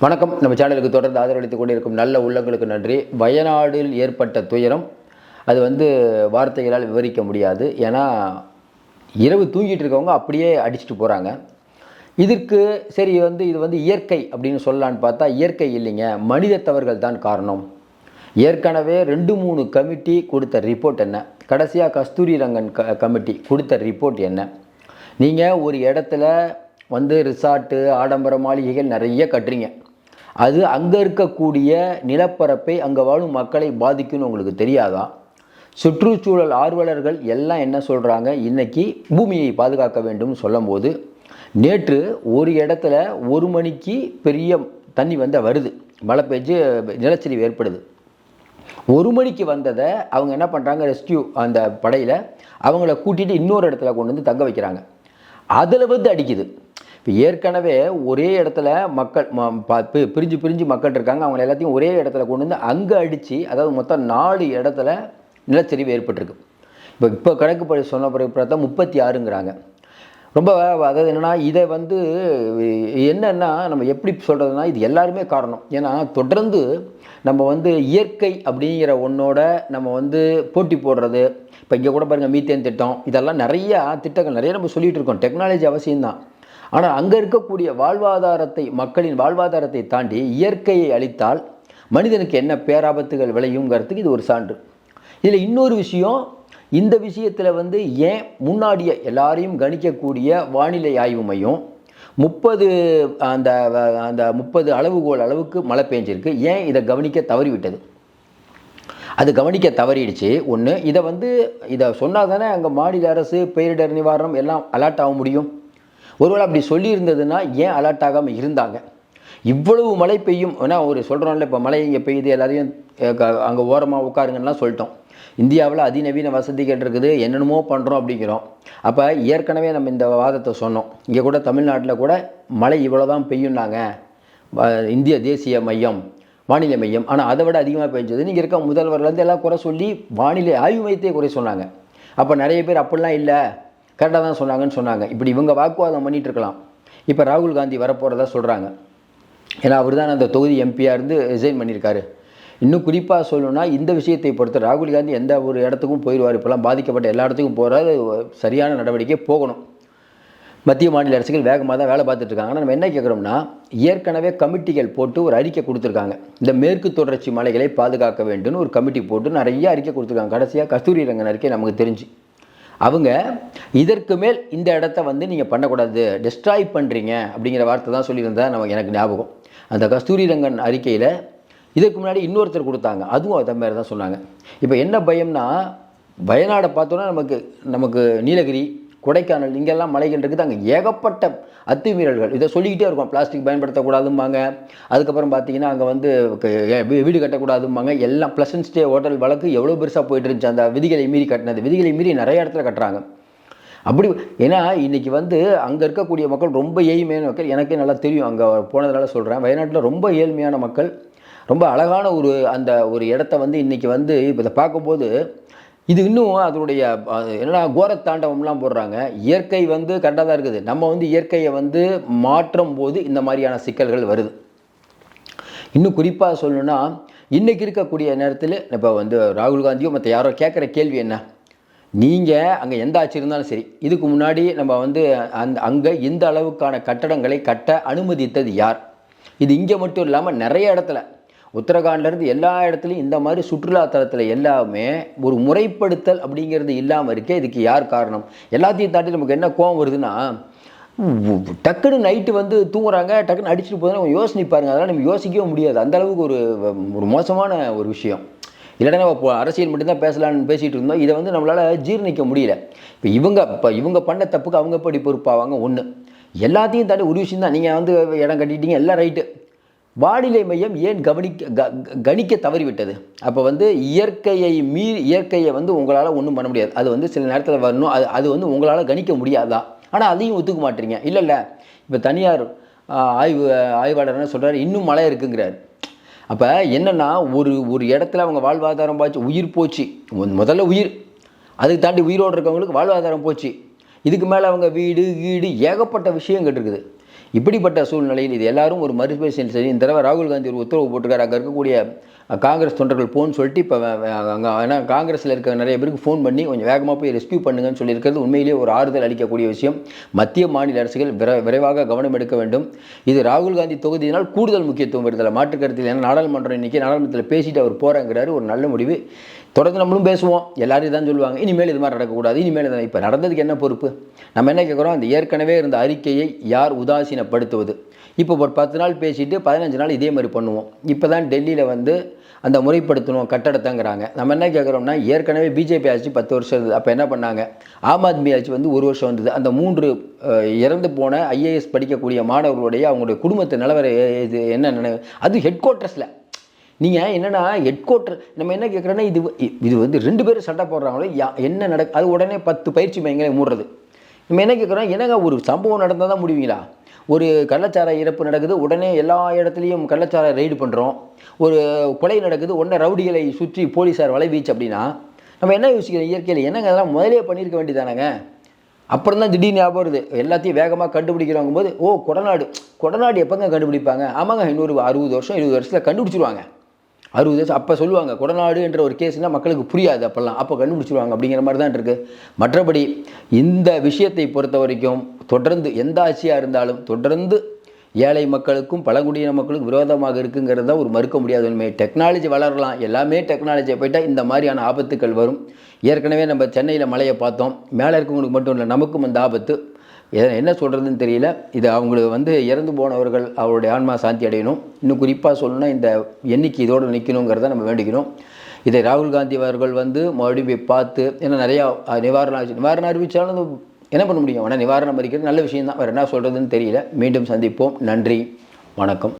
வணக்கம். நம்ம சேனலுக்கு தொடர்ந்து ஆதரவளித்துக் கொண்டிருக்கும் நல்ல உள்ளங்களுக்கு நன்றி. வயநாடில் ஏற்பட்ட துயரம் அது வந்து வார்த்தைகளால் விவரிக்க முடியாது. ஏன்னா இரவு தூங்கிட்டு இருக்கவங்க அப்படியே அடிச்சுட்டு போகிறாங்க இதற்கு சரி வந்து இது வந்து இயற்கை அப்படின்னு சொல்லலான்னு பார்த்தா இயற்கை இல்லைங்க. மனித தவறுகள் தான் காரணம். ஏற்கனவே ரெண்டு மூணு கமிட்டி கொடுத்த ரிப்போர்ட் என்ன? கடைசியாக கஸ்தூரி ரங்கன் க கமிட்டி கொடுத்த ரிப்போர்ட் என்ன? நீங்கள் ஒரு இடத்துல வந்து ரிசார்ட்டு ஆடம்பர மாளிகைகள் நிறைய கட்டுறீங்க. அது அங்கே இருக்கக்கூடிய நிலப்பரப்பை அங்கே வாழும் மக்களை பாதிக்கும்னு உங்களுக்கு தெரியாதா? சுற்றுச்சூழல் ஆர்வலர்கள் எல்லாம் என்ன சொல்கிறாங்க இன்றைக்கி பூமியை பாதுகாக்க வேண்டும் சொல்லும்போது நேற்று ஒரு இடத்துல ஒரு மணிக்கு பெரிய தண்ணி வந்து வருது. மழை பெஞ்சு நிலச்சரிவு ஏற்படுது. ஒரு மணிக்கு வந்ததை அவங்க என்ன பண்ணுறாங்க ரெஸ்கியூ அந்த படையில் அவங்கள கூட்டிகிட்டு இன்னொரு இடத்துல கொண்டு வந்து தங்க வைக்கிறாங்க. அதில் வந்து அடிக்குது. இப்போ ஏற்கனவே ஒரே இடத்துல மக்கள் ம- ப- பி- பிரிஞ்சு பிரிஞ்சு மக்கள் இருக்காங்க. அவங்க எல்லாத்தையும் ஒரே இடத்துல கொண்டு வந்து அங்கே அடித்து அதாவது மொத்தம் நாலு இடத்துல நிலச்சரிவு ஏற்பட்டிருக்கு. இப்போ இப்போ கணக்கு படி சொன்ன பிறகு பார்த்தா முப்பத்தி ஆறுங்கிறாங்க. ரொம்ப அதாவது என்னென்னா இதை வந்து என்னென்னா நம்ம எப்படி சொல்கிறதுனா இது எல்லாருமே காரணம். ஏன்னா தொடர்ந்து நம்ம வந்து இயற்கை அப்படிங்கிற ஒன்றோட நம்ம வந்து போட்டி போடுறது இப்போ இங்கே கூட பாருங்கள் மீத்தேன் திட்டம் இதெல்லாம் நிறையா திட்டங்கள் நிறைய நம்ம சொல்லிகிட்டு இருக்கோம். டெக்னாலஜி அவசியம்தான். ஆனால் அங்கே இருக்கக்கூடிய வாழ்வாதாரத்தை மக்களின் வாழ்வாதாரத்தை தாண்டி இயற்கையை அழித்தால் மனிதனுக்கு என்ன பேராபத்துகள் விளையுங்கிறதுக்கு இது ஒரு சான்று. இதில் இன்னொரு விஷயம் இந்த விஷயத்தில் வந்து ஏன் முன்னாடியே எல்லாரையும் கணிக்கக்கூடிய வானிலை ஆய்வு மையம் முப்பது அந்த அந்த முப்பது அளவுகோல் அளவுக்கு மழை பெஞ்சிருக்கு. ஏன் இதை கவனிக்க தவறிவிட்டது? அது கவனிக்க தவறிடுச்சு. ஒன்று இதை வந்து இதை சொன்னால் தானே அங்கே மாநில அரசு பேரிடர் நிவாரணம் எல்லாம் அலர்ட் ஆக முடியும்? ஒருவேளை அப்படி சொல்லியிருந்ததுன்னா ஏன் அலர்ட் ஆகாமல் இருந்தாங்க? இவ்வளவு மழை பெய்யும். ஏன்னா ஒரு சொல்கிறோம்ல இப்போ மழை இங்கே பெய்யுது எல்லாரையும் அங்கே ஓரமாக உட்காருங்கலாம் சொல்லிட்டோம். இந்தியாவில் அதிநவீன வசதிகள் இருக்குது என்னென்னமோ பண்ணுறோம் அப்படிங்கிறோம். அப்போ ஏற்கனவே நம்ம இந்த வாதத்தை சொன்னோம். இங்கே கூட தமிழ்நாட்டில் கூட மழை இவ்வளோ தான் பெய்யும்னாங்க. வ- இந்திய தேசிய மையம் வானிலை மையம். ஆனால் அதை விட அதிகமாக பெஞ்சது. நீங்கள் இருக்க முதல்வர்லேருந்து எல்லாம் குறை சொல்லி வானிலை ஆய்வு மையத்தையே குறை சொன்னாங்க. அப்போ நிறைய பேர் அப்படிலாம் இல்லை. கரெக்டாக தான் சொன்னாங்கன்னு சொன்னாங்க. இப்படி இவங்க வாக்குவாதம் பண்ணிகிட்டு இருக்கலாம் இப்போ ராகுல் காந்தி வரப்போகிறதா சொல்கிறாங்க ஏன்னா அவர் தான் அந்த தொகுதி எம்பியாக இருந்து ரிசைன் பண்ணியிருக்காரு இன்னும் குறிப்பாக சொல்லணும்னா இந்த விஷயத்தை பொறுத்து ராகுல் காந்தி எந்த ஒரு இடத்துக்கும் போயிடுவார். இப்போலாம் பாதிக்கப்பட்ட எல்லா இடத்துக்கும் போகிறாரு சரியான நடவடிக்கை போகணும். மத்திய மாநில அரசுகள் வேகமாக தான் வேலை பார்த்துட்டு இருக்காங்க. நம்ம என்ன கேட்குறோம்னா ஏற்கனவே கமிட்டிகள் போட்டு ஒரு அறிக்கை கொடுத்துருக்காங்க. இந்த மேற்கு தொடர்ச்சி மலைகளை பாதுகாக்க வேண்டும்னு ஒரு கமிட்டி போட்டு நிறைய அறிக்கை கொடுத்துருக்காங்க. கடைசியாக கஸ்தூரி ரங்கன் அறிக்கை நமக்கு தெரிஞ்சு. அவங்க இதற்கு மேல் இந்த இடத்த வந்து நீங்கள் பண்ணக்கூடாது டிஸ்ட்ராய் பண்ணுறீங்க அப்படிங்கிற வார்த்தை தான் சொல்லியிருந்தா நமக்கு எனக்கு ஞாபகம். அந்த கஸ்தூரி ரங்கன் அறிக்கையில் இதுக்கு முன்னாடி இன்னொருத்தர் கொடுத்தாங்க. அதுவும் அதே மாதிரி தான் சொன்னாங்க. இப்போ என்ன பயம்னா வயநாடை பார்த்தோன்னா நமக்கு நமக்கு நீலகிரி கொடைக்கானல் இங்கெல்லாம் மலைகள் இருக்குது. அங்கே ஏகப்பட்ட அத்துமீறல்கள். இதை சொல்லிக்கிட்டே இருக்கும். பிளாஸ்டிக் பயன்படுத்தக்கூடாதும்பாங்க. அதுக்கப்புறம் பார்த்தீங்கன்னா அங்கே வந்து வீடு கட்டக்கூடாதும்பாங்க. எல்லாம் ப்ளசன்ட் ஸ்டே ஹோட்டல் வழக்கு எவ்வளோ பெருசாக போயிட்டு இருந்துச்சு. அந்த விதிகளை மீறி கட்டினது. விதிகளை மீறி நிறைய இடத்துல கட்டுறாங்க. அப்படி ஏன்னா இன்றைக்கி வந்து அங்கே இருக்கக்கூடிய மக்கள் ரொம்ப ஏழ்மையான மக்கள். எனக்கே நல்லா தெரியும். அங்கே போனதுனால சொல்கிறேன் வயநாட்டில் ரொம்ப ஏழ்மையான மக்கள். ரொம்ப அழகான ஒரு அந்த ஒரு இடத்த வந்து இன்னைக்கு வந்து இப்போ இதை பார்க்கும்போது இது இன்னும் அதனுடைய அஹ், என்னடா கோரத்தாண்டவம்லாம் போடுறாங்க. இயற்கை வந்து கரெக்டாக தான் இருக்குது. நம்ம வந்து இயற்கையை வந்து மாற்றும் போது இந்த மாதிரியான சிக்கல்கள் வருது. இன்னும் குறிப்பாக சொல்லணும்னா இன்றைக்கி இருக்கக்கூடிய நேரத்தில் இப்போ வந்து ராகுல் காந்தியோ மற்ற யாரோ கேட்குற கேள்வி என்ன? நீங்கள் அங்கே எந்த ஆட்சி இருந்தாலும் சரி இதுக்கு முன்னாடி நம்ம வந்து அந்த அங்கே இந்த அளவுக்கான கட்டடங்களை கட்ட அனுமதித்தது யார்? இது இங்கே மட்டும் இல்லாமல் நிறைய இடத்துல. உத்தரகாண்ட்லேருந்து எல்லா இடத்துலையும் இந்த மாதிரி சுற்றுலாத்தலத்தில் எல்லாமே ஒரு முறைப்படுத்தல் அப்படிங்கிறது இல்லாமல் இருக்கே இதுக்கு யார் காரணம்? எல்லாத்தையும் தாண்டி நமக்கு என்ன கோவம் வருதுன்னா டக்குன்னு நைட்டு வந்து தூங்குறாங்க டக்குன்னு அடிச்சுட்டு போதும் அவங்க யோசனை பாருங்க அதெல்லாம் நம்ம யோசிக்கவே முடியாது. அந்தளவுக்கு ஒரு ஒரு மோசமான ஒரு விஷயம். இல்லைன்னா நம்ம இப்போ அரசியல் மட்டும்தான் பேசலாம்னு பேசிகிட்டு இருந்தோம். இதை வந்து நம்மளால் ஜீரணிக்க முடியல. இப்போ இவங்க இப்போ இவங்க பண்ண தப்புக்கு அவங்க எப்படி பொறுப்பாவாங்க? ஒன்று எல்லாத்தையும் தாண்டி ஒரு விஷயம் தான் நீங்கள் வந்து இடம் கட்டிட்டீங்க எல்லாம் ரைட்டு வானிலை மையம் ஏன் கவனிக்க க- கணிக்க தவறிவிட்டது? அப்போ வந்து இயற்கையை மீறி இயற்கையை வந்து உங்களால் ஒன்றும் பண்ண முடியாது. அது வந்து சில நேரத்தில் வரணும். அது அது வந்து உங்களால் கணிக்க முடியாதா? ஆனால் அதையும் ஒத்துக்க மாட்டீங்க. இல்லை இல்லை. இப்போ தனியார் ஆய்வு ஆய்வாளர் என்ன இன்னும் மழை இருக்குங்கிறார். அப்போ என்னென்னா ஒரு ஒரு இடத்துல அவங்க வாழ்வாதாரம் பாய்ச்சி உயிர் போச்சு. முதல்ல உயிர். அதுக்கு தாண்டி உயிரோடு இருக்கவங்களுக்கு வாழ்வாதாரம் போச்சு. இதுக்கு மேலே அவங்க வீடு வீடு ஏகப்பட்ட விஷயம் இருக்குது. இப்படிப்பட்ட சூழ்நிலையில் இது எல்லாரும் ஒரு மறுபரிசீலனை செய்து இந்த தடவை ராகுல் காந்தி ஒரு உத்தரவு போட்டிருக்காரு. அங்கே இருக்கக்கூடிய காங்கிரஸ் தொண்டர்கள் போன்னு சொல்லிட்டு இப்போ அங்கே ஏன்னா காங்கிரஸில் இருக்க நிறைய பேருக்கு ஃபோன் பண்ணி கொஞ்சம் வேகமாக போய் ரெஸ்கியூ பண்ணுங்கன்னு சொல்லியிருக்கிறது உண்மையிலேயே ஒரு ஆறுதல் அளிக்கக்கூடிய விஷயம். மத்திய மாநில அரசுகள் விரை விரைவாக கவனம் எடுக்க வேண்டும். இது ராகுல் காந்தி தொகுதியினால் கூடுதல் முக்கியத்துவம் வருதில்லை மாற்று கருத்தில் ஏன்னா நாடாளுமன்றம் இன்னைக்கு நாடாளுமன்றத்தில் பேசிட்டு அவர் போகிறாங்கிறாரு ஒரு நல்ல முடிவு. தொடர்ந்து நம்மளும் பேசுவோம். எல்லாரும் தான் சொல்லுவாங்க. இனிமேல் இது மாதிரி நடக்கக்கூடாது. இனிமேல் இப்போ நடந்ததுக்கு என்ன பொறுப்பு? நம்ம என்ன கேட்குறோம் அந்த ஏற்கனவே இருந்த அறிக்கையை யார் உதாசீன உதாசீனப்படுத்துவது இப்போ ஒரு பத்து நாள் பேசிட்டு பதினஞ்சு நாள் இதே மாதிரி பண்ணுவோம். இப்போ தான் டெல்லியில் வந்து அந்த முறைப்படுத்தணும் கட்டடத்தங்கிறாங்க. நம்ம என்ன கேட்குறோம்னா ஏற்கனவே பிஜேபி ஆட்சி பத்து வருஷம் இருந்தது. அப்போ என்ன பண்ணாங்க? ஆம் ஆத்மி ஆட்சி வந்து ஒரு வருஷம் வந்தது. அந்த மூன்று இறந்து போன ஐஏஎஸ் படிக்கக்கூடிய மாணவர்களுடைய அவங்களுடைய குடும்பத்து நிலவர இது என்ன நினை அது ஹெட் குவார்ட்டர்ஸில் நீங்கள் என்னென்னா ஹெட் குவார்ட்டர் நம்ம என்ன கேட்குறோன்னா இது இது வந்து ரெண்டு பேரும் சண்டை போடுறாங்களோ யா என்ன நடக்கு அது உடனே பத்து பயிற்சி மையங்களை மூடுறது. நம்ம என்ன கேட்குறோம் என்னங்க ஒரு சம்பவம் நடந்தால் தான் முடிவீங்களா? ஒரு கள்ளச்சார இறப்பு நடக்குது உடனே எல்லா இடத்துலையும் கள்ளச்சார ரெய்டு பண்ணுறோம் ஒரு கொலை நடக்குது உடனே ரவுடிகளை சுற்றி போலீஸார் வலை வீச்சு அப்படின்னா நம்ம என்ன யோசிக்கிறோம் இயற்கையில்? என்னங்க அதெல்லாம் முதலே பண்ணியிருக்க வேண்டியதானங்க? அப்புறம் தான் திடீர்னு ஞாபகம் வருது. எல்லாத்தையும் வேகமாக கண்டுபிடிக்கிறவங்க போது ஓ கொடநாடு. கொடநாடு எப்போங்க கண்டுபிடிப்பாங்க? ஆமாங்க இன்னொரு அறுபது வருஷம் இருபது வருஷத்தில் கண்டுபிடிச்சிருவாங்க. அறுபது வயசு அப்போ சொல்லுவாங்க கொடநாடு என்ற ஒரு கேஸ்னால் மக்களுக்கு புரியாது அப்போல்லாம். அப்போ கண்டுபிடிச்சிருவாங்க அப்படிங்கிற மாதிரி தான் இருக்குது மற்றபடி இந்த விஷயத்தை பொறுத்த வரைக்கும் தொடர்ந்து எந்த ஆட்சியாக இருந்தாலும் தொடர்ந்து ஏழை மக்களுக்கும் பழங்குடியின மக்களுக்கும் விரோதமாக இருக்குங்கிறது தான் ஒரு மறுக்க முடியாத உண்மை. டெக்னாலஜி வளரலாம். எல்லாமே டெக்னாலஜியை போயிட்டால் இந்த மாதிரியான ஆபத்துக்கள் வரும். ஏற்கனவே நம்ம சென்னையில் மழையை பார்த்தோம். மேலே இருக்கவங்களுக்கு மட்டும் இல்லை நமக்கும் அந்த ஆபத்து. என்ன சொல்கிறதுன்னு தெரியல. இது அவங்களுக்கு வந்து இறந்து போனவர்கள் அவருடைய ஆன்மா சாந்தி அடையணும். இன்னும் குறிப்பாக சொல்லணும்னா இந்த எண்ணிக்கை இதோடு நிற்கணுங்கிறத நம்ம வேண்டிக்கணும். இதை ராகுல் காந்தி அவர்கள் வந்து மறுபடியும் போய் பார்த்து ஏன்னா நிறையா நிவாரணம் ஆச்சு. நிவாரணம் அறிவித்தாலும் என்ன பண்ண முடியும்? ஆனால் நிவாரணம் அறிக்கிறது நல்ல விஷயம் தான் வேறு என்ன சொல்கிறதுன்னு தெரியல. மீண்டும் சந்திப்போம். நன்றி. வணக்கம்.